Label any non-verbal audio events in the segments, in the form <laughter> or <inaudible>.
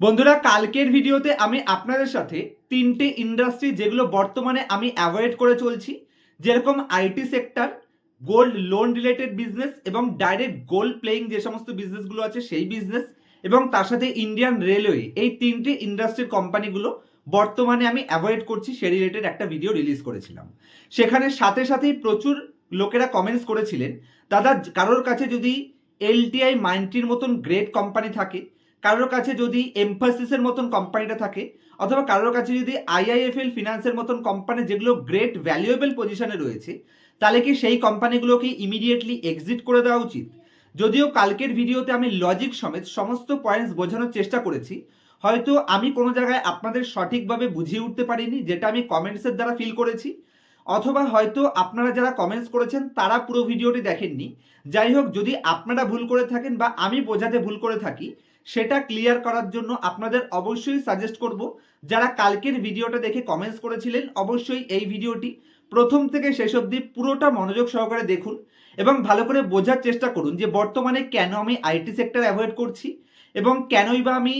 বন্ধুরা, কালকের ভিডিওতে আমি আপনাদের সাথে তিনটে ইন্ডাস্ট্রি যেগুলো বর্তমানে আমি অ্যাভয়েড করে চলছি, যেরকম IT sector gold loan related business এবং ডাইরেক্ট গোল্ড প্লেইং যে সমস্ত বিজনেসগুলো আছে সেই বিজনেস এবং তার সাথে ইন্ডিয়ান রেলওয়ে এই তিনটে ইন্ডাস্ট্রির কোম্পানিগুলো বর্তমানে আমি অ্যাভয়েড করছি সে রিলেটেড একটা ভিডিও রিলিজ করেছিলাম। সেখানে সাথে সাথেই প্রচুর লোকেরা কমেন্টস করেছিলেন, দাদা, কারোর কাছে যদি এলটিআই মাইন্ডটির মতন গ্রেট কোম্পানি থাকে কারোর কাছে যদি এমফাসিসের মতন কোম্পানিটা থাকে, অথবা কারোর কাছে যদি আইআইএফএল ফিনান্সের মতন কোম্পানি যেগুলো গ্রেট ভ্যালুয়েবল পজিশনে রয়েছে, তাহলে কি সেই কোম্পানিগুলোকে ইমিডিয়েটলি এক্সিট করে দেওয়া উচিত? যদিও কালকের ভিডিওতে আমি লজিক সমেত সমস্ত পয়েন্টস বোঝানোর চেষ্টা করেছি, হয়তো আমি কোনো জায়গায় আপনাদের সঠিকভাবে বুঝিয়ে উঠতে পারিনি, যেটা আমি কমেন্টসের দ্বারা ফিল করেছি, অথবা হয়তো আপনারা যারা কমেন্টস করেছেন, তারা পুরো ভিডিওটি দেখেননি। যাই হোক, যদি আপনারা ভুল করে থাকেন বা আমি বোঝাতে ভুল করে থাকি সেটা ক্লিয়ার করার জন্য আপনাদের অবশ্যই সাজেস্ট করব। যারা কালকের ভিডিওটা দেখে কমেন্টস করেছিলেন, অবশ্যই এই ভিডিওটি প্রথম থেকে শেষ অবধি পুরোটা মনোযোগ সহকারে দেখুন এবং ভালো করে বোঝার চেষ্টা করুন যে বর্তমানে কেন আমি আইটি সেক্টর অ্যাভয়েড করছি এবং কেনই বা আমি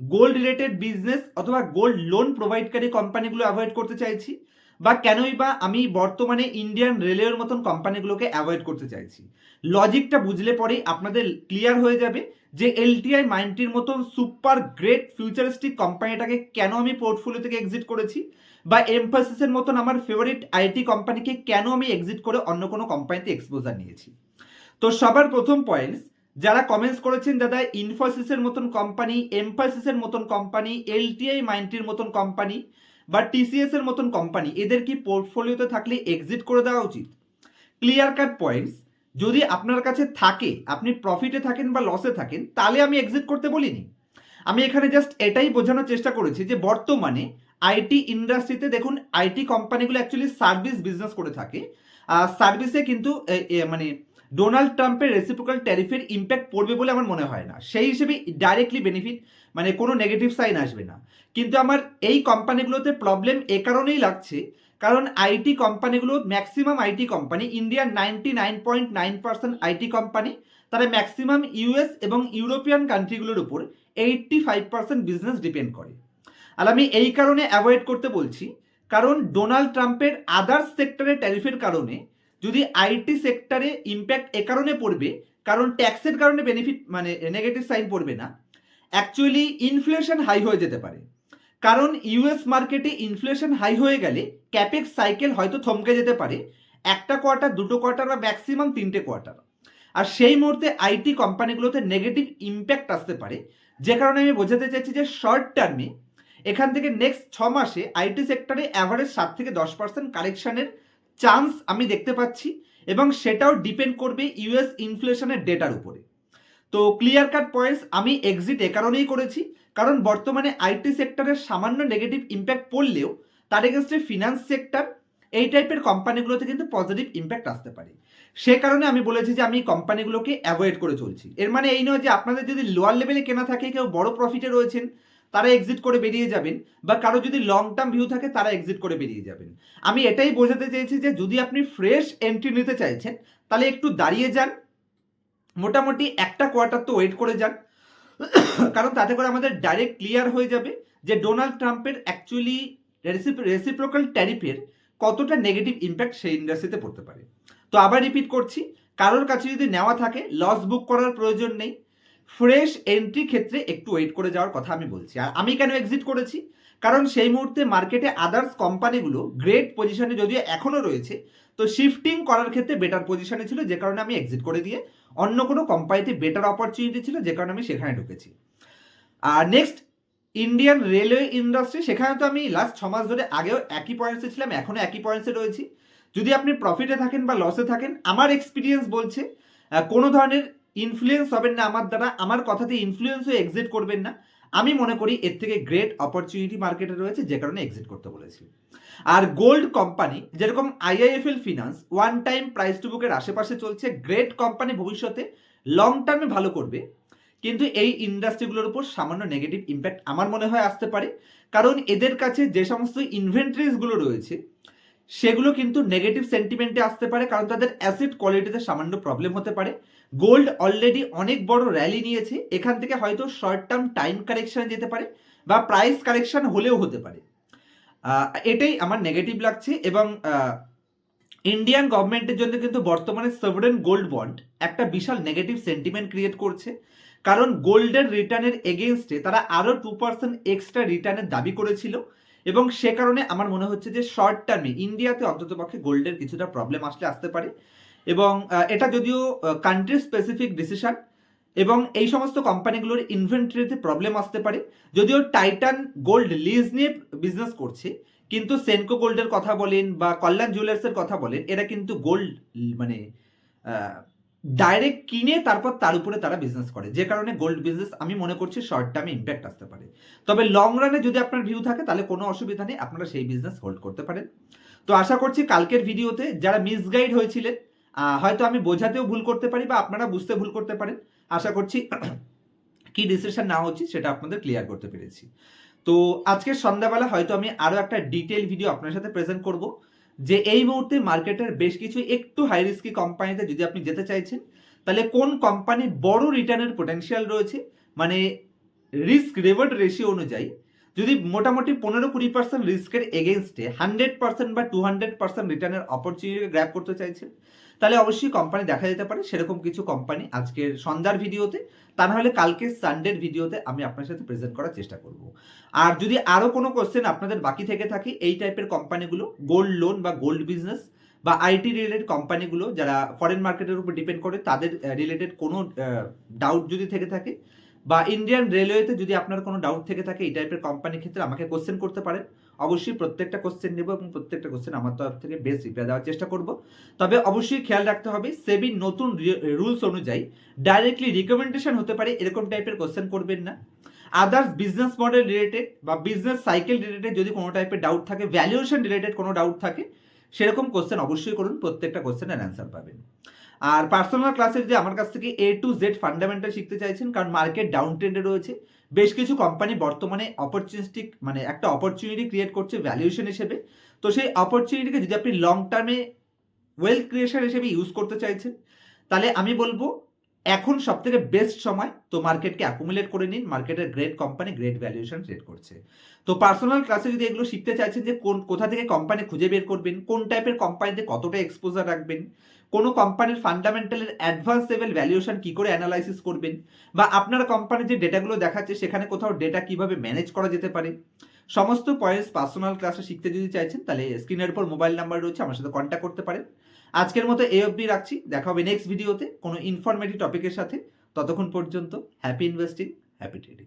গোল্ড রিলেটেড বিজনেস অথবা গোল্ড লোন প্রোভাইডকারী কোম্পানিগুলো অ্যাভয়েড করতে চাইছি। বা কেনই বা আমি বর্তমানে ইন্ডিয়ান রেলওয়ের মতন কোম্পানিগুলোকে অ্যাভয়েড করতে চাইছি? লজিকটা বুঝলে পরেই আপনাদের ক্লিয়ার হয়ে যাবে যে এলটিআই মাইন্ডটির মতন সুপার গ্রেট ফিউচারিস্টিক কোম্পানিটাকে কেন আমি পোর্টফোলিও থেকে এক্সিট করেছি? বা এমফাসিসের মতন আমার ফেভারিট আইটি কোম্পানিকে কেন আমি এক্সিট করে অন্য কোনো কোম্পানিতে এক্সপোজার নিয়েছি? তো সবার প্রথম পয়েন্টস যারা কমেন্টস করেছেন দাদা ইনফোসিসের মতন কোম্পানি এমফাসিসের মতন কোম্পানি এলটিআই মাইন্ডটির মতন কোম্পানি বা টিসিএস এর মতন কোম্পানি এদের কি পোর্টফোলিওতে থাকলে এক্সিট করে দেওয়া উচিত? ক্লিয়ার কাট পয়েন্টস যদি আপনার কাছে থাকে, আপনি প্রফিটে থাকেন বা লসে থাকেন, তাহলে আমি এক্সিট করতে বলিনি। আমি এখানে জাস্ট এটাই বোঝানোর চেষ্টা করেছি যে বর্তমানে আইটি ইন্ডাস্ট্রিতে দেখুন আইটি কোম্পানিগুলো অ্যাকচুয়ালি সার্ভিস বিজনেস করে থাকে। সার্ভিসে কিন্তু মানে ডোনাল্ড ট্রাম্পের রেসিপ্রোকাল ট্যারিফের ইম্প্যাক্ট পড়বে বলে আমার মনে হয় না। সেই হিসেবে ডাইরেক্টলি বেনিফিট মানে কোনো নেগেটিভ সাইন আসবে না। কিন্তু আমার এই কোম্পানিগুলোতে প্রবলেম এ কারণেই লাগছে, কারণ আইটি কোম্পানিগুলো ম্যাক্সিমাম আইটি কোম্পানি ইন্ডিয়ার ninety nine point nine percent IT company তারা ম্যাক্সিমাম ইউএস এবং ইউরোপিয়ান কান্ট্রিগুলোর উপর eighty five percent business depend করে। আর আমি এই কারণে অ্যাভয়েড করতে বলছি, কারণ ডোনাল্ড ট্রাম্পের আদার্স সেক্টরের ট্যারিফের কারণে যদি আইটি সেক্টরে ইম্প্যাক্ট এ কারণে পড়বে, কারণ ট্যাক্সের কারণে বেনিফিট মানে নেগেটিভ সাইন পড়বে না অ্যাকচুয়ালি ইনফ্লেশন হাই হয়ে যেতে পারে। কারণ ইউএস মার্কেটে ইনফ্লেশন হাই হয়ে গেলে ক্যাপেক্স সাইকেল হয়তো থমকে যেতে পারে, একটা কোয়ার্টার দুটো কোয়ার্টার বা ম্যাক্সিমাম তিনটে কোয়ার্টার আর সেই মুহূর্তে আইটি কোম্পানিগুলোতে নেগেটিভ ইম্প্যাক্ট আসতে পারে, যে কারণে আমি বোঝাতে চাইছি যে শর্ট টার্মে এখান থেকে নেক্সট ছ মাসে আইটি সেক্টরে অ্যাভারেজ সাত থেকে দশ পার্সেন্ট কারেকশনের চান্স আমি দেখতে পাচ্ছি এবং সেটাও ডিপেন্ড করবে ইউএস ইনফ্লেশনের ডেটার উপরে। তো ক্লিয়ার কাট পয়েন্টস আমি এক্সিট এ কারণেই করেছি, কারণ বর্তমানে আইটি সেক্টরের সামান্য নেগেটিভ ইম্প্যাক্ট পড়লেও তার এগেনস্টে ফিনান্স সেক্টর এই টাইপের কোম্পানিগুলোতে কিন্তু পজিটিভ ইম্প্যাক্ট আসতে পারে। সে কারণে আমি বলেছি যে আমি কোম্পানিগুলোকে অ্যাভয়েড করে চলছি। এর মানে এই নয় যে আপনাদের যদি লোয়ার লেভেলে কেনা থাকে, কেউ বড় প্রফিটে রয়েছেন তারা এক্সিট করে বেরিয়ে যাবেন, বা কারও যদি লং টার্ম ভিউ থাকে, তারা এক্সিট করে বেরিয়ে যাবেন। আমি এটাই বোঝাতে চেয়েছি যে, যদি আপনি ফ্রেশ এন্ট্রি নিতে চাইছেন, তাহলে একটু দাঁড়িয়ে যান, মোটামুটি একটা কোয়ার্টার তো ওয়েট করে যান। কারণ তাতে করে আমাদের ডাইরেক্ট ক্লিয়ার হয়ে যাবে যে ডোনাল্ড ট্রাম্পের অ্যাকচুয়ালি রেসিপ্রোকাল ট্যারিফের কতটা নেগেটিভ ইম্প্যাক্ট সেই ইন্ডাস্ট্রিতে পড়তে পারে। তো আবার রিপিট করছি, কারোর কাছে যদি নেওয়া থাকে লস বুক করার প্রয়োজন নেই ফ্রেশ এন্ট্রি ক্ষেত্রে একটু ওয়েট করে যাওয়ার কথা আমি বলছি। আর আমি কেন এক্সিট করেছি? কারণ সেই মুহূর্তে মার্কেটে আদার্স কোম্পানিগুলো গ্রেট পজিশনে যদিও এখনও রয়েছে, তো শিফটিং করার ক্ষেত্রে বেটার পজিশনে ছিল, যে কারণে আমি এক্সিট করে দিয়ে অন্য কোনো কোম্পানিতে বেটার অপরচুনিটি ছিল, যে কারণে আমি সেখানে ঢুকেছি। আর নেক্সট ইন্ডিয়ান রেলওয়ে ইন্ডাস্ট্রি সেখানে তো আমি লাস্ট ছ মাস ধরে আগেও একই পয়েন্টসে ছিলাম এখনও একই পয়েন্টসে রয়েছি। যদি আপনি প্রফিটে থাকেন বা লসে থাকেন, আমার এক্সপিরিয়েন্স বলছে কোনো ধরনের ইনফ্লুয়েন্স হবেন না আমার দ্বারা, আমার কথাতে ইনফ্লুয়েন্স হয়ে এক্সিট করবেন না। আমি মনে করি এর থেকে গ্রেট অপরচুনিটি মার্কেটে রয়েছে, যে কারণে এক্সিট করতে বলেছি। আর গোল্ড কোম্পানি যেরকম IIFL finance one time price to বুকের আশেপাশে চলছে গ্রেট কোম্পানি ভবিষ্যতে লং টার্মে ভালো করবে। কিন্তু এই ইন্ডাস্ট্রিগুলোর উপর সামান্য নেগেটিভ ইম্প্যাক্ট আমার মনে হয় আসতে পারে। কারণ এদের কাছে যে সমস্ত ইনভেন্টরিজগুলো রয়েছে, সেগুলো কিন্তু নেগেটিভ সেন্টিমেন্টে আসতে পারে, কারণ তাদের অ্যাসিড কোয়ালিটিতে সামান্য প্রবলেম হতে পারে। গোল্ড অলরেডি অনেক বড় র্যালি নিয়েছে, এখান থেকে হয়তো শর্ট টার্ম টাইম কারেকশনে যেতে পারে বা প্রাইস কারেকশন হলেও হতে পারে। এটাই আমার নেগেটিভ লাগছে এবং ইন্ডিয়ান গভর্নমেন্টের জন্য কিন্তু বর্তমানে সভরেন গোল্ড বন্ড একটা বিশাল নেগেটিভ সেন্টিমেন্ট ক্রিয়েট করছে। কারণ গোল্ডের রিটার্নের এগেনস্টে তারা আরও টু পার্সেন্ট এক্সট্রা রিটার্নের দাবি করেছিল এবং সে কারণে আমার মনে হচ্ছে যে শর্ট টার্মে ইন্ডিয়াতে অন্ততপক্ষে গোল্ডের কিছুটা প্রবলেম আসলে আসতে পারে। এবং এটা যদিও কান্ট্রি স্পেসিফিক ডিসিশন এবং এই সমস্ত কোম্পানিগুলোর ইনভেন্টরিতে প্রবলেম আসতে পারে। যদিও টাইটান গোল্ড লিজ নিয়ে বিজনেস করছে, কিন্তু সেনকো গোল্ডের কথা বলেন বা কল্যাণ জুয়েলার্সের কথা বলেন, এরা কিন্তু গোল্ড মানে ডাইরেক্ট কিনে তারপর তার উপরে তারা বিজনেস করে। যে কারণে গোল্ড বিজনেস আমি মনে করছি শর্ট টার্মে ইম্প্যাক্ট আসতে পারে। তবে লং রানে যদি আপনার ভিউ থাকে, তাহলে কোনো অসুবিধা নেই, আপনারা সেই বিজনেস হোল্ড করতে পারেন। তো আশা করছি কালকের ভিডিওতে যারা মিসগাইড হয়েছিলেন হয়তো আমি বোঝাতেও ভুল করতে পারি বা আপনারা বুঝতে ভুল করতে পারেন। আশা করছি <clears throat> কি ডিসিশন না হচ্ছে সেটা আপনাদের ক্লিয়ার করতে পেরেছি। তো আজকের সন্ধ্যাবেলা হয়তো আমি আরও একটা ডিটেল ভিডিও আপনার সাথে প্রেজেন্ট করব, যে এই মুহূর্তে মার্কেটের বেশ কিছু একটু হাই রিস্কি কোম্পানিতে যদি আপনি যেতে চাইছেন, তাহলে কোন কোম্পানির বড় রিটার্নের পোটেনশিয়াল রয়েছে? মানে রিস্ক রেওয়ার্ড রেশিও অনুযায়ী, যদি মোটামুটি পনেরো কুড়ি পার্সেন্ট রিস্কের এগেনস্টে হান্ড্রেড পার্সেন্ট বা টু হান্ড্রেড পার্সেন্ট রিটার্নের অপরচুনিটি গ্র্যাপ করতে চাইছেন তাহলে অবশ্যই কোম্পানি দেখা যেতে পারে, সেরকম কিছু কোম্পানি আজকের সন্ধ্যার ভিডিওতে। তা নাহলে কালকে সানডের ভিডিওতে আমি আপনার সাথে প্রেজেন্ট করার চেষ্টা করব। আর যদি আরও কোনো কোশ্চেন আপনাদের বাকি থেকে থাকে, এই টাইপের কোম্পানিগুলো গোল্ড লোন বা গোল্ড বিজনেস বা আইটি রিলেটেড কোম্পানিগুলো যারা ফরেন মার্কেটের উপর ডিপেন্ড করে, তাদের রিলেটেড কোনো ডাউট যদি থেকে থাকে বা ইন্ডিয়ান রেলওয়েতে যদি আপনার কোনো ডাউট থেকে থাকে, এই টাইপের কোম্পানির ক্ষেত্রে আমাকে কোশ্চেন করতে পারেন। অবশ্যই প্রত্যেকটা কোশ্চেন নেব এবং প্রত্যেকটা কোশ্চেন আমার তরফ থেকে বেস্ট রিপ্লাই দেওয়ার চেষ্টা করব। তবে অবশ্যই খেয়াল রাখতে হবে সেবির নতুন রুলস অনুযায়ী ডাইরেক্টলি রিকমেন্ডেশন হতে পারে, এরকম টাইপের কোশ্চেন করবেন না। আদার্স বিজনেস মডেল রিলেটেড বা বিজনেস সাইকেল রিলেটেড যদি কোনো টাইপের ডাউট থাকে ভ্যালুয়েশন রিলেটেড কোনো ডাউট থাকে, সেরকম কোশ্চেন অবশ্যই করুন, প্রত্যেকটা কোশ্চেনের অ্যান্সার পাবেন। আর পার্সোনাল ক্লাসের যে আমার কাছ থেকে এ টু জেড ফান্ডামেন্টাল শিখতে চাইছেন, কারণ মার্কেট ডাউন ট্রেন্ডে রয়েছে। বেশ কিছু কোম্পানি বর্তমানে অপরচুনিস্টিক মানে একটা অপরচুনিটি ক্রিয়েট করছে ভ্যালুয়েশন হিসেবে। তো সেই অপরচুনিটিকে যদি আপনি লং টার্মে ওয়েলথ ক্রিয়েশন হিসেবে ইউজ করতে চাইছেন, তাহলে আমি বলব এখন সব থেকে বেস্ট সময়, তো মার্কেটকে অ্যাকুমুলেট করে নিন মার্কেটের great company great valuation create করছে। তো পার্সোনাল ক্লাসে যদি এগুলো শিখতে চাইছেন যে কোন, কোথা থেকে কোম্পানি খুঁজে বের করবেন, কোন টাইপের কোম্পানিতে কতটা এক্সপোজার রাখবেন, কোনো কোম্পানির ফান্ডামেন্টালের অ্যাডভান্স লেভেল ভ্যালুয়েশন কি করে অ্যানালাইসিস করবেন, বা আপনার কোম্পানির যে ডেটাগুলো দেখাচ্ছে সেখানে কোথাও ডেটা কীভাবে ম্যানেজ করা যেতে পারে, সমস্ত পয়েন্টস পার্সোনাল ক্লাসে শিখতে যদি চাইছেন, তাহলে স্ক্রিনের উপর মোবাইল নাম্বার রয়েছে, আমার সাথে কন্ট্যাক্ট করতে পারেন। আজকের মতো এই অবধি রাখছি। দেখা হবে নেক্সট ভিডিওতে কোনো ইনফরমেটিভ টপিকের সাথে। ততক্ষণ পর্যন্ত হ্যাপি ইনভেস্টিং হ্যাপি ট্রেডিং